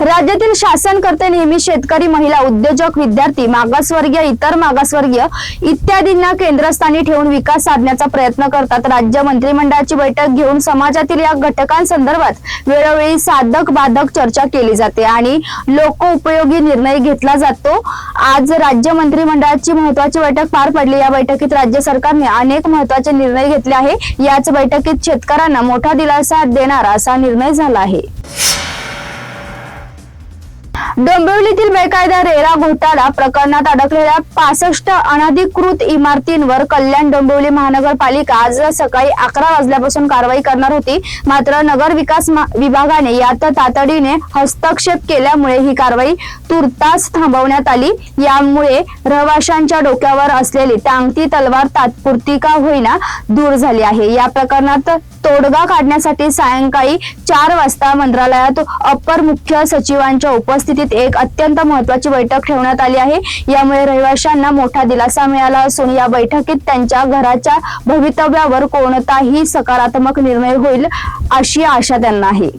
राज्यातील शासनकर्ते नेहमी शेतकरी महिला उद्योजक विद्यार्थी मागासवर्गीय इतर मागासवर्गीय इत्यादींना केंद्रस्थानी ठेवून विकास साधण्याचा प्रयत्न करतात. राज्य मंत्रिमंडळाची बैठक घेऊन समाजातील या घटकांसंदर्भात वेळोवेळी साधक बाधक चर्चा केली जाते आणि लोकोपयोगी निर्णय घेतला जातो. आज राज्य मंत्रिमंडळाची महत्वाची बैठक पार पडली. या बैठकीत राज्य सरकारने अनेक महत्त्वाचे निर्णय घेतले आहे. याच बैठकीत शेतकऱ्यांना मोठा दिलासा देणारा असा निर्णय झाला आहे. डोंबिवलीतील बेकायदा रेरा घोटाळा प्रकरणात अडकलेल्या पासष्ट अनधिकृत इमारतींवर कल्याण डोंबिवली महानगरपालिका आज सकाळी अकरा वाजल्यापासून कारवाई करणार होती. मात्र नगर विकास विभागाने यात तातडीने हस्तक्षेप केल्यामुळे ही कारवाई तुर्तास थांबवण्यात आली. यामुळे रहिवाशांच्या डोक्यावर असलेली टांगती तलवार तात्पुरती का होईना दूर झाली आहे. या प्रकरणात तोडगा काढण्यासाठी सायंकाळी चार वाजता मंत्रालयात अपर मुख्य सचिवांच्या उपस्थितीत एक अत्यंत महत्वाची बैठक ठेवण्यात आली आहे. यामुळे रहिवाशांना मोठा दिलासा मिळाला असून या बैठकीत त्यांच्या घराच्या भवितव्यावर कोणताही सकारात्मक निर्णय होईल अशी आशा त्यांना आहे.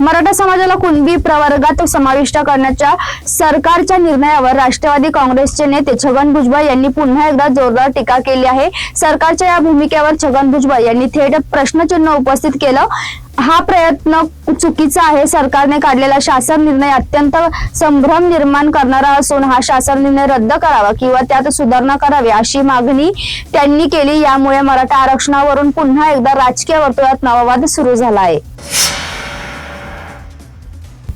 मराठा समाजाला कुणबी प्रवर्गात समाविष्ट करण्याच्या सरकारच्या निर्णयावर राष्ट्रवादी काँग्रेसचे नेते छगन भुजबळ यांनी पुन्हा एकदा जोरदार टीका केली आहे. सरकारच्या या भूमिकेवर छगन भुजबळ यांनी थेट प्रश्नचिन्ह उपस्थित केलं. हा प्रयत्न चुकीचा आहे. सरकारने काढलेला शासन निर्णय अत्यंत संभ्रम निर्माण करणारा असून हा शासन निर्णय रद्द करावा किंवा त्यात सुधारणा करावी अशी मागणी त्यांनी केली. यामुळे मराठा आरक्षणावरून पुन्हा एकदा राजकीय वर्तुळात नवा सुरू झाला आहे.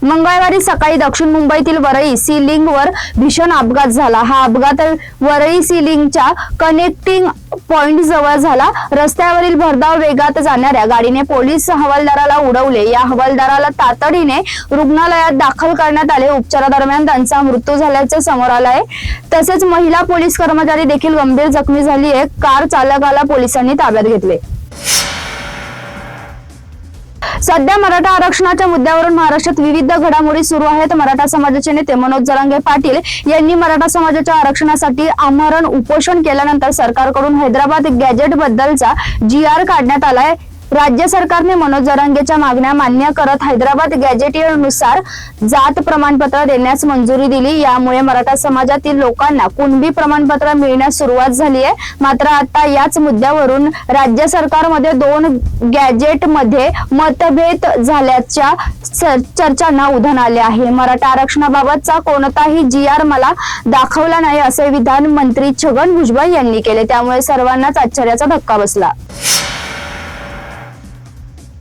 मंगळवारी सकाळी दक्षिण मुंबईतील वरळी सी वर भीषण अपघात झाला. हा अपघात वरळी सी लिंकच्या कनेक्टिंग पॉइंट जवळ झाला. रस्त्यावरील भरधाव वेगात जाणाऱ्या गाडीने पोलीस हवालदाराला उडवले. या हवालदाराला तातडीने रुग्णालयात दाखल करण्यात आले. उपचारादरम्यान त्यांचा मृत्यू झाल्याचे समोर आलं आहे. तसेच महिला पोलीस कर्मचारी देखील गंभीर जखमी झाली आहे. कार चालकाला पोलिसांनी ताब्यात घेतले. सध्या मराठा आरक्षणाच्या मुद्द्यावरून महाराष्ट्रात विविध घडामोडी सुरू आहेत. मराठा समाजाचे नेते मनोज जरांगे पाटील यांनी मराठा समाजाच्या आरक्षणासाठी आमरण उपोषण केल्यानंतर सरकारकडून हैदराबाद गॅजेट बद्दलचा जी आर काढण्यात आलाय. राज्य सरकारने मनोज जरांगेच्या मागण्या मान्य करत हैदराबाद गॅजेटियरनुसार जात प्रमाणपत्र देण्यास मंजुरी दिली. यामुळे मराठा समाजातील लोकांना कुणबी प्रमाणपत्र मिळण्यास सुरुवात झाली आहे. मात्र आता याच मुद्द्यावरून राज्य सरकारमध्ये दोन गॅजेटमध्ये मतभेद झाल्याच्या चर्चांना उधाण आले आहे. मराठा आरक्षणाबाबतचा कोणताही जी आर मला दाखवला नाही असे विधान मंत्री छगन भुजबळ यांनी केले. त्यामुळे सर्वांनाच आश्चर्याचा धक्का बसला.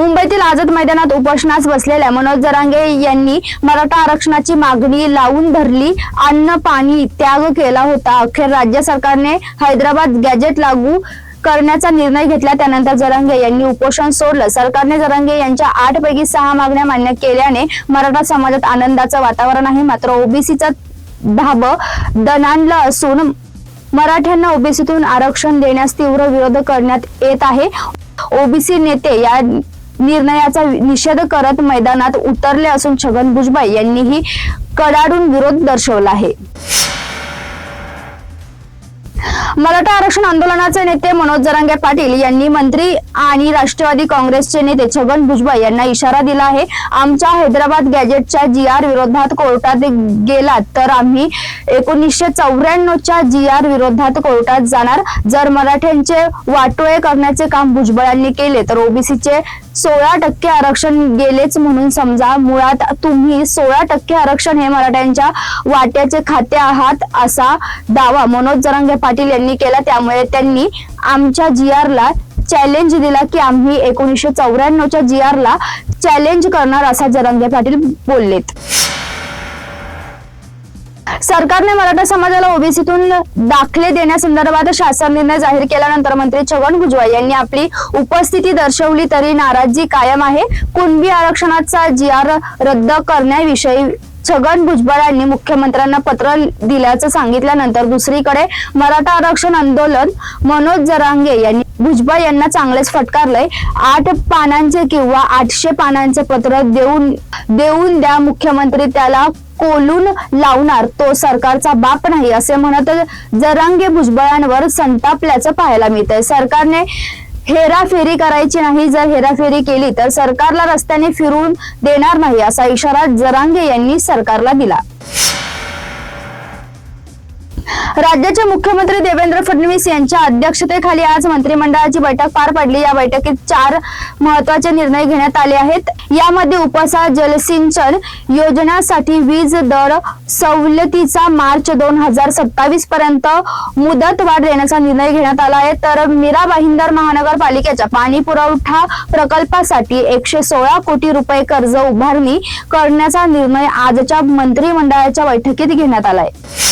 मुंबईतील आझाद मैदानात उपोषणास बसलेल्या मनोज जरांगे यांनी मराठा आरक्षणाची मागणी लावून धरली. अन्न पाणी त्याग केला होता. अखेर राज्य सरकारने हैदराबाद गॅजेट लागू करण्याचा निर्णय घेतला. त्यानंतर जरांगे यांनी उपोषण सोडलं. सरकारने जरांगे यांच्या आठ पैकी सहा मागण्या मान्य केल्याने मराठा समाजात आनंदाचं वातावरण आहे. मात्र ओबीसीचं धाब दणाणलं असून मराठ्यांना ओबीसीतून आरक्षण देण्यास तीव्र विरोध करण्यात येत आहे. ओबीसी नेते या निर्णयाचा निषेध करत मैदानात उतरले असून छगन भुजबळ यांनीही कडाडून विरोध दर्शवला आहे. मराठा आरक्षण आंदोलनाचे नेते मनोज जरांगे पाटील यांनी मंत्री आणि राष्ट्रवादी काँग्रेसचे नेते छगन भुजबळ यांना इशारा दिला आहे. आमच्या हैदराबाद गॅजेटच्या जी आर विरोधात कोर्टात गेलात तर आम्ही एकोणीसशे चौऱ्याण्णवच्या जी आर विरोधात कोर्टात जाणार. जर मराठ्यांचे वाटोळे करण्याचे काम भुजबळांनी केले तर ओबीसीचे सोळा टक्के आरक्षण गेलेच म्हणून समजा मुळात तुम्ही सोळा टक्के आरक्षण हे मराठ्यांच्या वाट्याचे खाते आहात असा दावा मनोज जरांगे पाटील यांनी केला. त्यामुळे त्यांनी आमच्या जी आरला चॅलेंज दिला की आम्ही एकोणीसशे चौऱ्याण्णवच्या जी आरला चॅलेंज करणार असा जरांगे पाटील बोललेत. सरकारने मराठा समाजाला ओबीसीतून दाखले देण्यासंदर्भात शासन निर्णय जाहीर केल्यानंतर मंत्री छगन भुजबळ यांनी आपली उपस्थिती दर्शवली तरी नाराजी कायम आहे. कुणबी आरक्षणाचा जी आर रद्द करण्याविषयी छगन भुजबळ यांनी मुख्यमंत्र्यांना पत्र दिल्याचं सांगितल्यानंतर दुसरीकडे मराठा आरक्षण आंदोलन मनोज जरांगे यांनी भुजबळ यांना चांगलेच फटकारलंय. आठ पानांचे किंवा आठशे पानांचे पत्र देऊन देऊन द्या मुख्यमंत्री त्याला कोलून लावणार तो सरकारचा बाप नाही असे म्हणत जरांगे भुजबळांवर संतापल्याचं पाहायला मिळतंय. सरकारने हेराफेरी करायची नाही जर हेराफेरी केली तर सरकारला रस्त्याने फिरून देणार नाही असा इशारा जरांगे यांनी सरकारला दिला. राज्याचे मुख्यमंत्री देवेंद्र फडणवीस यांच्या अध्यक्षतेखाली आज मंत्रिमंडळाची बैठक पार पडली. या बैठकीत चार महत्त्वाचे निर्णय घेण्यात आले आहेत. यामध्ये उपसा जलसिंचन योजनासाठी वीज दर सवलतीचा मार्च दोन हजार सत्तावीस पर्यंत मुदत वाढ देण्याचा निर्णय घेण्यात आला आहे. तर मीरा भाईंदर महानगरपालिकेच्या पाणी पुरवठा प्रकल्पासाठी एकशे सोळा कोटी रुपये कर्ज उभारणी करण्याचा निर्णय आजच्या मंत्रिमंडळाच्या बैठकीत घेण्यात आला आहे.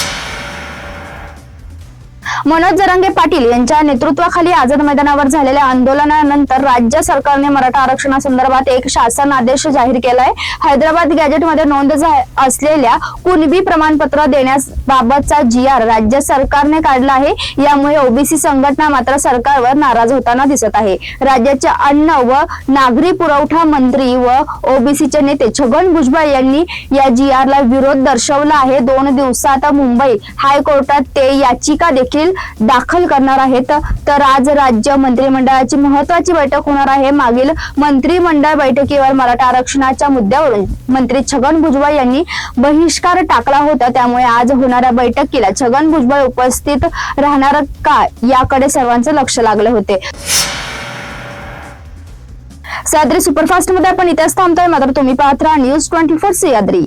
मनोज जरांगे पाटील यांच्या नेतृत्वाखाली आझाद मैदानावर झालेल्या आंदोलनानंतर राज्य सरकारने मराठा आरक्षणासंदर्भात एक शासन आदेश जाहीर केलाय. हैदराबाद गॅजेटमध्ये नोंद असलेल्या कुणबी प्रमाणपत्र देण्याबाबतचा जी आर राज्य सरकारने काढला आहे. यामुळे ओबीसी संघटना मात्र सरकारवर नाराज होताना दिसत आहे. राज्याचे अन्न व नागरी पुरवठा मंत्री व ओबीसीचे नेते छगन भुजबळ यांनी या जी आर ला विरोध दर्शवला आहे. दोन दिवसात मुंबई हायकोर्टात ते याचिका देखील दाखल करणार आहेत. तर आज राज्य मंत्रिमंडळाची महत्वाची बैठक होणार आहे. मागील मंत्रिमंडळ बैठकीवर मराठा आरक्षणाच्या मुद्द्यावरून मंत्री छगन भुजबळ यांनी बहिष्कार टाकला होता. त्यामुळे आज होणाऱ्या बैठकीला छगन भुजबळ उपस्थित राहणार का याकडे सर्वांचं लक्ष लागले होते. सह्याद्री सुपरफास्टमध्ये आपण इथेच थांबतोय. मात्र तुम्ही पाहत राहा न्यूज ट्वेंटी फोर सह्याद्री.